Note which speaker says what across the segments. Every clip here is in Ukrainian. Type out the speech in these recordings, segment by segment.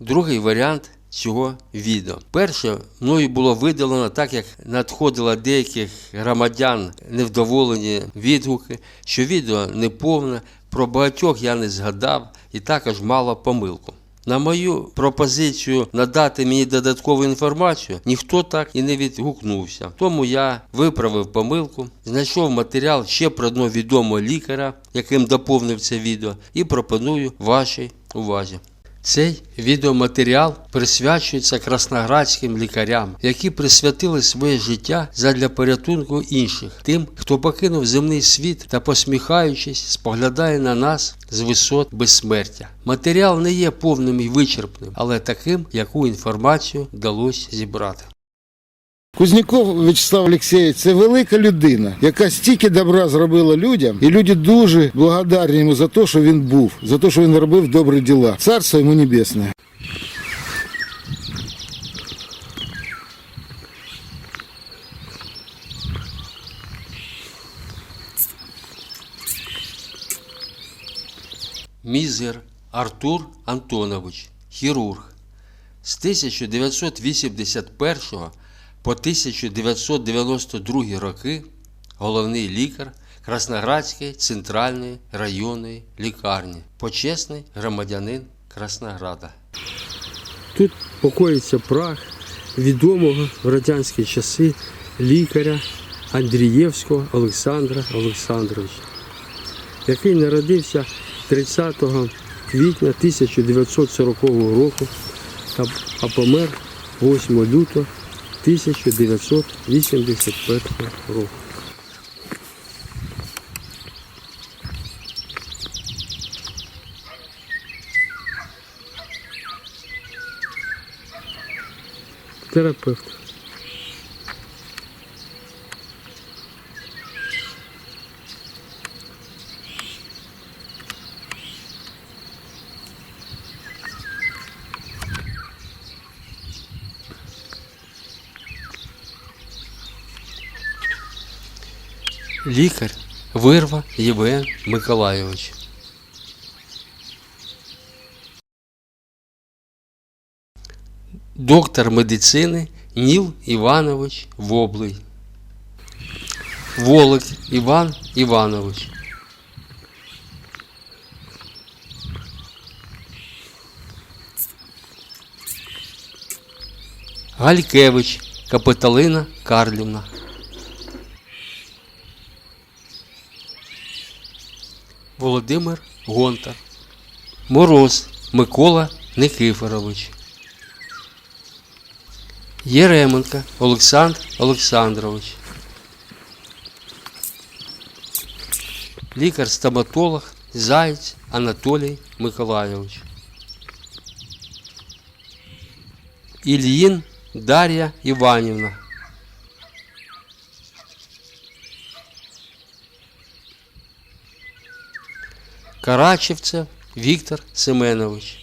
Speaker 1: другий варіант цього відео. Перше мною було видалено так, як надходило деяких громадян невдоволені відгуки, що відео неповне, про багатьох я не згадав і також мало помилку. На мою пропозицію надати мені додаткову інформацію ніхто так і не відгукнувся. Тому я виправив помилку, знайшов матеріал ще про одного відомого лікаря, яким доповнив це відео, і пропоную вашій увазі. Цей відеоматеріал присвячується красноградським лікарям, які присвятили своє життя задля порятунку інших, тим, хто покинув земний світ та, посміхаючись, споглядає на нас з висот безсмертя. Матеріал не є повним і вичерпним, але таким, яку інформацію вдалося зібрати.
Speaker 2: Кузнєков Вячеслав Олексійович це велика людина, яка стільки добра зробила людям, і люди дуже благодарні йому за те, що він був, за те, що він робив добрі діла. Царство йому небесне.
Speaker 1: Мізер Артур Антонович, хірург. З 1981 по 1992 роки головний лікар Красноградської центральної районної лікарні, почесний громадянин Краснограда. Тут покоїться прах відомого в радянські часи лікаря Андрієвського Олександра Олександровича який народився 30 квітня 1940 року, а- а помер 8 лютого 1981 року. Терапевт. Лікар Вирва Євген Миколайович. Доктор медицини Ніл Іванович Воблий. Волик Іван Іванович. Галькевич Капиталина Карлівна. Володимир Гонтар. Мороз Микола Никифорович. Єременко Олександр Олександрович. Лікар-стоматолог Заєць Анатолій Миколайович. Ільїн Дар'я Іванівна. Карачевцев Віктор Семенович.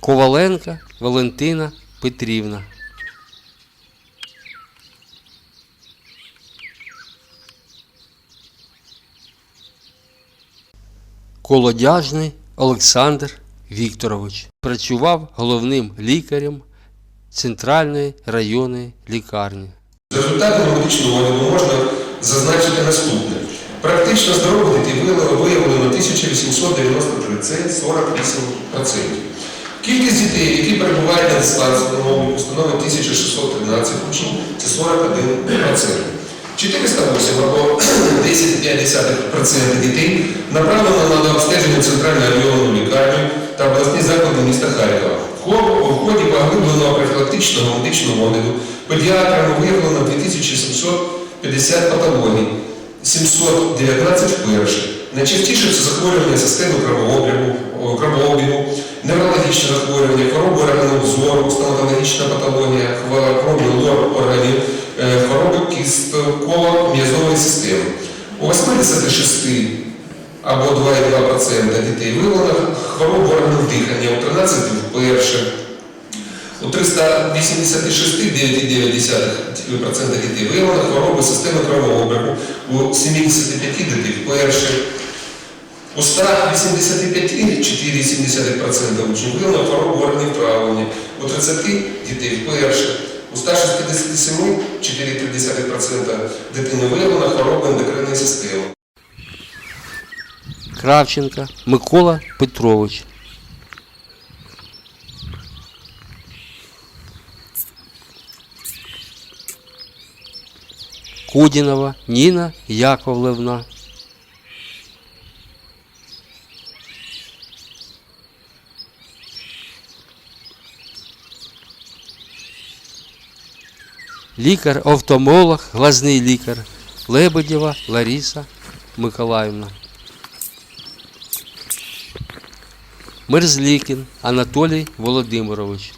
Speaker 1: Коваленка Валентина Петрівна. Колодяжний Олександр Вікторович працював головним лікарем Центральної районної лікарні.
Speaker 3: Медичного огляду можна зазначити наступне. Практично здорових дітей виявлено виявлено 1893, це 48%. Кількість дітей, які перебувають на обліку, становить 1613 учнів, це 41%. 408 або 10,5% дітей направлено на обстеження в центральну районну лікарню та обласні заклади міста Харкова. В ході поглибленого профілактичного медичного огляду педіатрами виявлено 2750 патологій, 719 вперше. Найчастіше це захворювання системи кровообігу, кровообігу, неврологічне захворювання, хвороби органів зору, стоматологічна патологія, хвороби лор органів, е, хвороби кістково-м'язової системи. У 86 або 2,2% дітей виявлено хвороб органів дихання, у 13 вперше. У 386,9% дітей виявлено хвороби системи кровообігу, у 75 дітей вперше. У 185,4% учнів виявлено хворобу органів травлення, у 30 дітей вперше. У 167,4% дитини виявлено хвороба ендокринної системи.
Speaker 1: Кравченка Микола Петрович. Кудінова Ніна Яковлевна. Лікар-офтомолог, глазний лікар Лебедєва Лариса Миколаївна. Мерзлікін Анатолій Володимирович.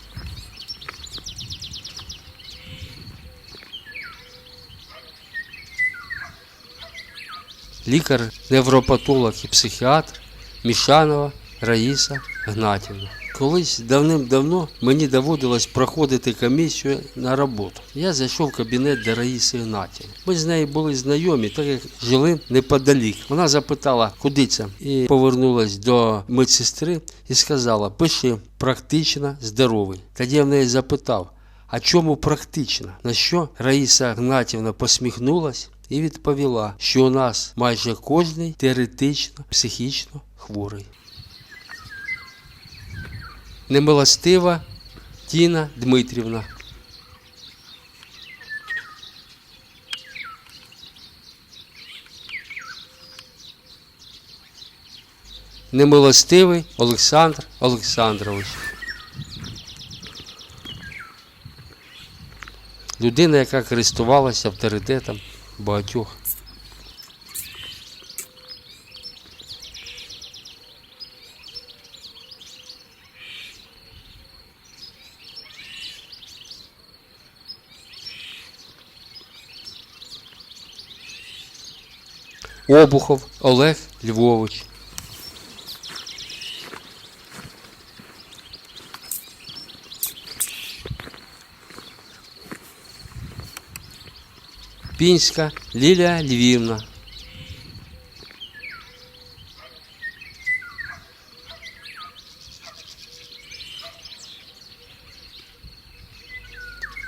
Speaker 1: Лікар, невропатолог і психіатр Мішанова Раїса Гнатівна. Колись давним-давно мені доводилось проходити комісію на роботу. Я зайшов в кабінет до Раїси Гнатівни. Ми з нею були знайомі, так як жили неподалік. Вона запитала, куди це, і повернулась до медсестри і сказала: пиши практично здоровий. Тоді я в неї запитав, а чому практично? На що Раїса Гнатівна посміхнулась і відповіла, що у нас майже кожний теоретично психічно хворий. Немилостива Тіна Дмитрівна. Немилостивий Олександр Олександрович. Людина, яка користувалася авторитетом багатьох. Обухов Олег Львович. Пінська Лілія Львівна.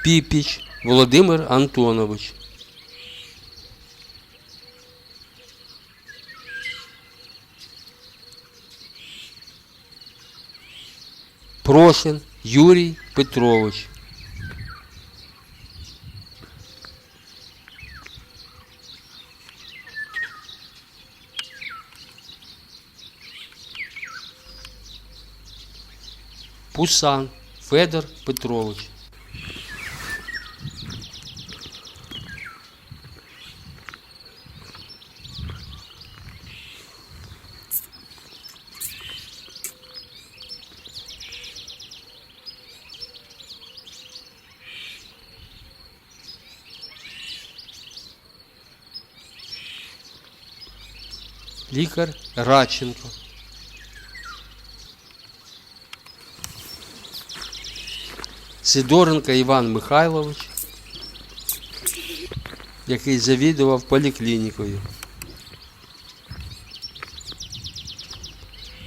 Speaker 1: Піпіч Володимир Антонович. Прошин Юрій Петрович. Пусан Федор Петрович. Лікар Радченко. Сидоренко Іван Михайлович, який завідував поліклінікою.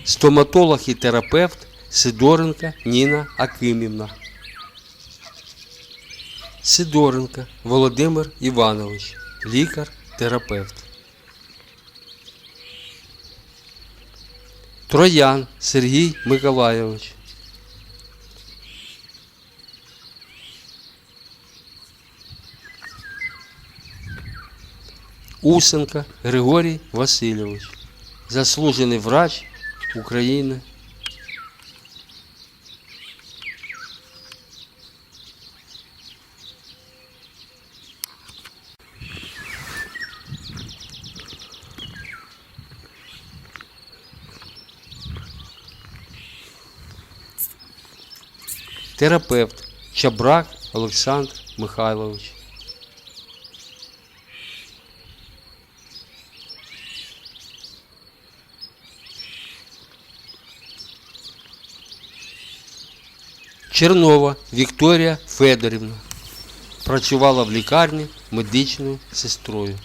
Speaker 1: Стоматолог і терапевт Сидоренко Ніна Акимівна. Сидоренко Володимир Іванович, лікар-терапевт. Троян Сергій Миколайович. Усенка Григорій Васильович, заслужений врач України. Терапевт Чабрак Олександр Михайлович. Чернова Вікторія Федорівна. Працювала в лікарні медичною сестрою.